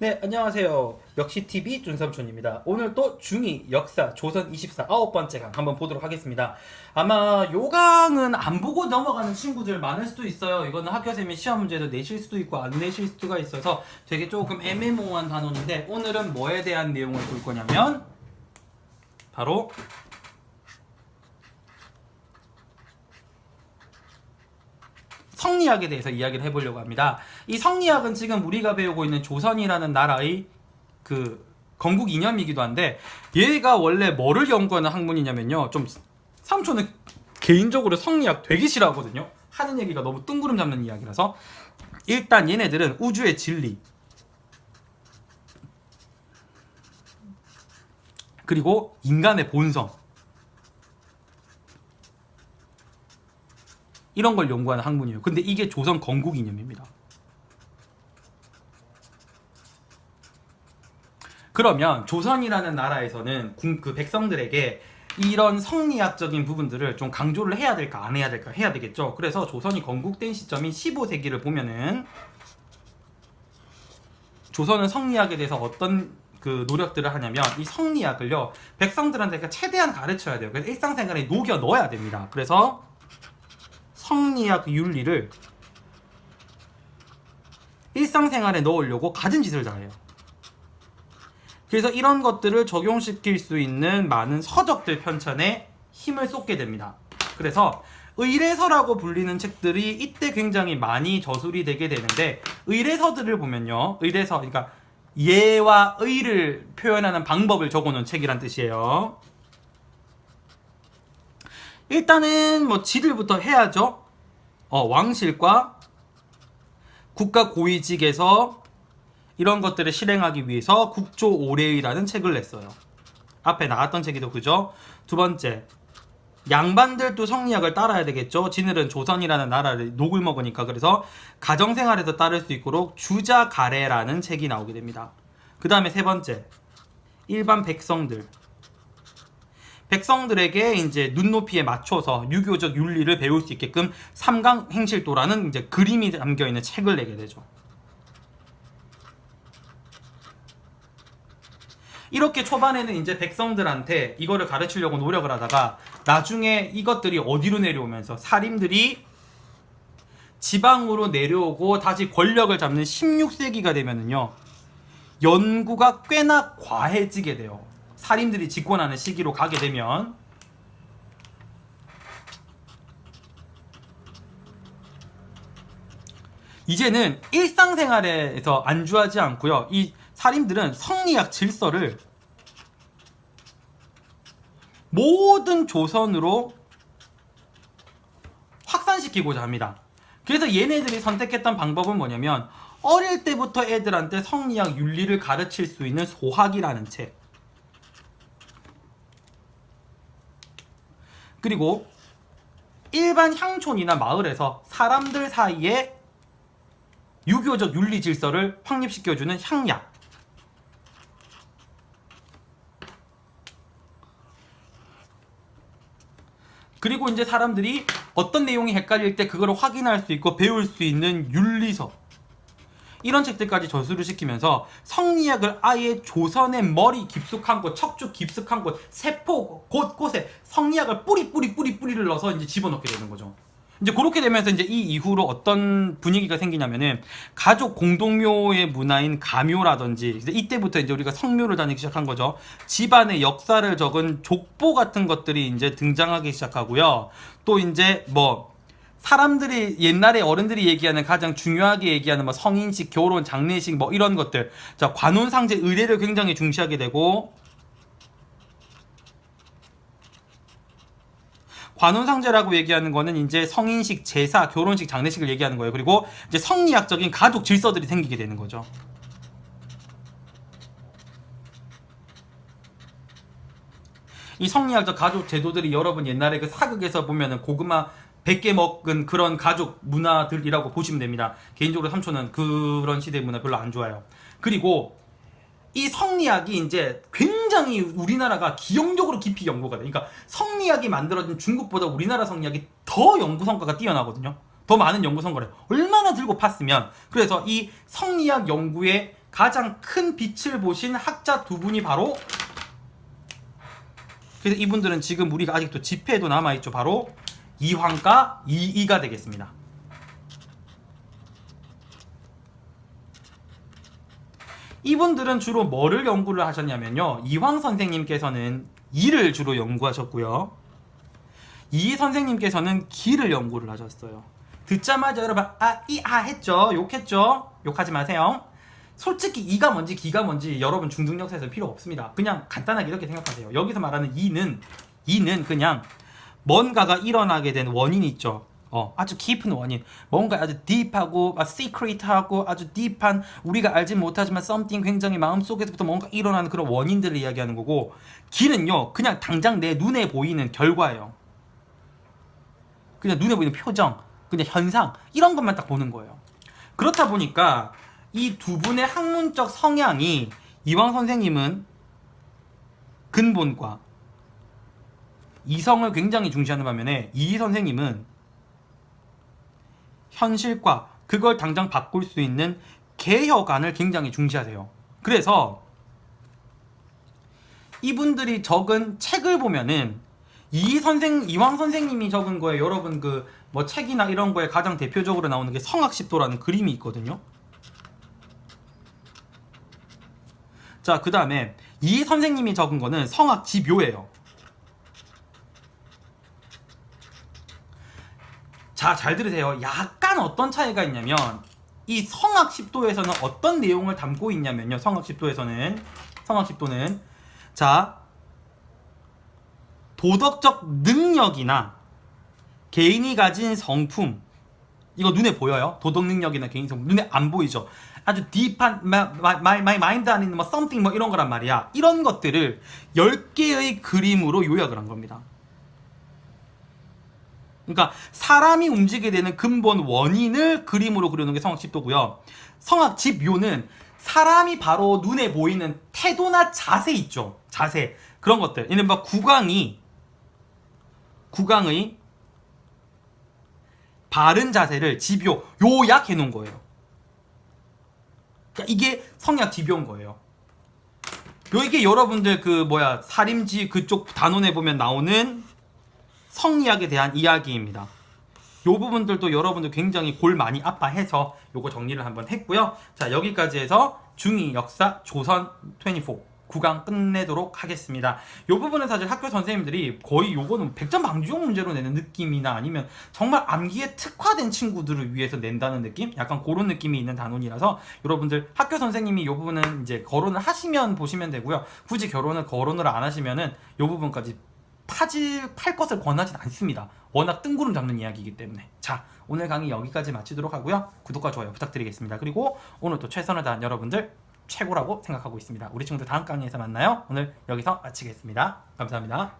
네, 안녕하세요. 역시 TV 준삼촌입니다. 오늘 또 중2 역사 조선 24 아홉 번째 강 한번 보도록 하겠습니다. 아마 요 강은 안 보고 넘어가는 친구들 많을 수도 있어요. 이거는 학교쌤이 시험 문제도 내실 수도 있고 안 내실 수가 있어서 되게 조금 애매모호한 단원인데 오늘은 뭐에 대한 내용을 볼 거냐면 바로 성리학에 대해서 이야기를 해보려고 합니다. 이 성리학은 지금 우리가 배우고 있는 조선이라는 나라의 그 건국 이념이기도 한데 얘가 원래 뭐를 연구하는 학문이냐면요. 좀 삼촌은 개인적으로 성리학 되게 싫어하거든요. 하는 얘기가 너무 뜬구름 잡는 이야기라서 일단 얘네들은 우주의 진리 그리고 인간의 본성 이런 걸 연구하는 학문이에요. 근데 이게 조선 건국 이념입니다. 그러면 조선이라는 나라에서는 군- 그 백성들에게 이런 성리학적인 부분들을 좀 강조를 해야 될까 안 해야 될까 해야 되겠죠. 그래서 조선이 건국된 시점인 15세기를 보면은 조선은 성리학에 대해서 어떤 그 노력들을 하냐면 이 성리학을요 백성들한테 최대한 가르쳐야 돼요. 그래서 일상생활에 녹여 넣어야 됩니다. 그래서 성리학 윤리를 일상생활에 넣으려고 가진 짓을 다 해요. 그래서 이런 것들을 적용시킬 수 있는 많은 서적들 편찬에 힘을 쏟게 됩니다. 그래서 의례서라고 불리는 책들이 이때 굉장히 많이 저술이 되게 되는데 의례서들을 보면요. 의례서 그러니까 예와 의를 표현하는 방법을 적어놓은 책이란 뜻이에요. 일단은 뭐 지들부터 해야죠. 어, 왕실과 국가 고위직에서 이런 것들을 실행하기 위해서 국조 오례의라는 책을 냈어요. 앞에 나왔던 책이도 그죠? 두 번째, 양반들도 성리학을 따라야 되겠죠. 지들은 조선이라는 나라를 녹을 먹으니까 그래서 가정생활에서 따를 수 있도록 주자가래라는 책이 나오게 됩니다. 그 다음에 세 번째, 일반 백성들. 백성들에게 이제 눈높이에 맞춰서 유교적 윤리를 배울 수 있게끔 삼강 행실도라는 이제 그림이 담겨 있는 책을 내게 되죠. 이렇게 초반에는 이제 백성들한테 이거를 가르치려고 노력을 하다가 나중에 이것들이 어디로 내려오면서 살인들이 지방으로 내려오고 다시 권력을 잡는 16세기가 되면은요 연구가 꽤나 과해지게 돼요. 살인들이 집권하는 시기로 가게 되면 이제는 일상생활에서 안주하지 않고요. 이 살인들은 성리학 질서를 모든 조선으로 확산시키고자 합니다. 그래서 얘네들이 선택했던 방법은 뭐냐면 어릴 때부터 애들한테 성리학 윤리를 가르칠 수 있는 소학이라는 책. 그리고 일반 향촌이나 마을에서 사람들 사이에 유교적 윤리 질서를 확립시켜주는 향약. 그리고 이제 사람들이 어떤 내용이 헷갈릴 때 그걸 확인할 수 있고 배울 수 있는 윤리서. 이런 책들까지 저수를 시키면서 성리학을 아예 조선의 머리 깊숙한 곳, 척추 깊숙한 곳, 세포 곳곳에 성리학을 뿌리 뿌리 뿌리 뿌리를 넣어서 이제 집어넣게 되는 거죠. 이제 그렇게 되면서 이제 이 이후로 어떤 분위기가 생기냐면은 가족 공동묘의 문화인 가묘라든지 이때부터 이제 우리가 성묘를 다니기 시작한 거죠. 집안의 역사를 적은 족보 같은 것들이 이제 등장하기 시작하고요. 또 이제 뭐 사람들이 옛날에 어른들이 얘기하는 가장 중요하게 얘기하는 뭐 성인식, 결혼, 장례식 뭐 이런 것들. 자, 관혼상제 의례를 굉장히 중시하게 되고 관혼상제라고 얘기하는 거는 이제 성인식, 제사, 결혼식, 장례식을 얘기하는 거예요. 그리고 이제 성리학적인 가족 질서들이 생기게 되는 거죠. 이 성리학적 가족 제도들이 여러분 옛날에 그 사극에서 보면은 고구마 100개 먹은 그런 가족 문화들이라고 보시면 됩니다. 개인적으로 삼촌은 그런 시대 문화 별로 안 좋아요. 그리고 이 성리학이 이제 굉장히 우리나라가 기형적으로 깊이 연구가 돼. 그러니까 성리학이 만들어진 중국보다 우리나라 성리학이 더 연구 성과가 뛰어나거든요. 더 많은 연구 성과를 얼마나 들고 팠으면 그래서 이 성리학 연구의 가장 큰 빛을 보신 학자 두 분이 바로 그래서 이분들은 지금 우리가 아직도 집회에도 남아있죠. 바로 이황과 이이가 되겠습니다. 이분들은 주로 뭐를 연구를 하셨냐면요. 이황 선생님께서는 이를 주로 연구하셨고요. 이 선생님께서는 기를 연구를 하셨어요. 듣자마자 여러분 아 이 아 했죠. 욕했죠. 욕하지 마세요. 솔직히 이가 뭔지 기가 뭔지 여러분 중등역사에서 필요 없습니다. 그냥 간단하게 이렇게 생각하세요. 여기서 말하는 이는 이는 그냥 뭔가가 일어나게 된 원인이 있죠. 어, 아주 깊은 원인. 뭔가 아주 딥하고 아, 시크릿하고 아주 딥한 우리가 알지 못하지만 something 굉장히 마음속에서부터 뭔가 일어나는 그런 원인들을 이야기하는 거고 기는요. 그냥 당장 내 눈에 보이는 결과예요. 그냥 눈에 보이는 표정, 그냥 현상 이런 것만 딱 보는 거예요. 그렇다 보니까 이 두 분의 학문적 성향이 이왕 선생님은 근본과 이성을 굉장히 중시하는 반면에 이 선생님은 현실과 그걸 당장 바꿀 수 있는 개혁안을 굉장히 중시하세요. 그래서 이분들이 적은 책을 보면은 이 선생 이왕 선생님이 적은 거에 여러분 그 뭐 책이나 이런 거에 가장 대표적으로 나오는 게 성악십도라는 그림이 있거든요. 자, 그 다음에 이 선생님이 적은 거는 성악지묘예요. 자, 잘 들으세요. 약간 어떤 차이가 있냐면 이 성악십도에서는 어떤 내용을 담고 있냐면요. 성악십도에서는 성악십도는 자 도덕적 능력이나 개인이 가진 성품 이거 눈에 보여요? 도덕 능력이나 개인 성품 눈에 안 보이죠? 아주 딥한 마이 마이 마인드 안에 있는 뭐 something 뭐 이런 거란 말이야. 이런 것들을 10개의 그림으로 요약을 한 겁니다. 그러니까 사람이 움직이게 되는 근본 원인을 그림으로 그려놓은 게 성악집도고요. 성악집묘는 사람이 바로 눈에 보이는 태도나 자세 있죠. 자세 그런 것들. 이른바 구강이 구강의 바른 자세를 집요 요약해 놓은 거예요. 그러니까 이게 성약 집요인 거예요. 요 이게 여러분들 그 뭐야 살림지 그쪽 단원에 보면 나오는 성리학에 대한 이야기입니다. 요 부분들도 여러분들 굉장히 골 많이 아파해서 요거 정리를 한번 했고요. 자 여기까지 해서 중2 역사 조선 24 구강 끝내도록 하겠습니다. 요 부분은 사실 학교 선생님들이 거의 요거는 100점 방지용 문제로 내는 느낌이나 아니면 정말 암기에 특화된 친구들을 위해서 낸다는 느낌? 약간 그런 느낌이 있는 단원이라서 여러분들 학교 선생님이 요 부분은 이제 거론을 하시면 보시면 되고요. 굳이 결혼을 거론을 안 하시면은 요 부분까지 파질 팔 것을 권하진 않습니다. 워낙 뜬구름 잡는 이야기이기 때문에. 자, 오늘 강의 여기까지 마치도록 하고요. 구독과 좋아요 부탁드리겠습니다. 그리고 오늘 또 최선을 다한 여러분들 최고라고 생각하고 있습니다. 우리 친구들 다음 강의에서 만나요. 오늘 여기서 마치겠습니다. 감사합니다.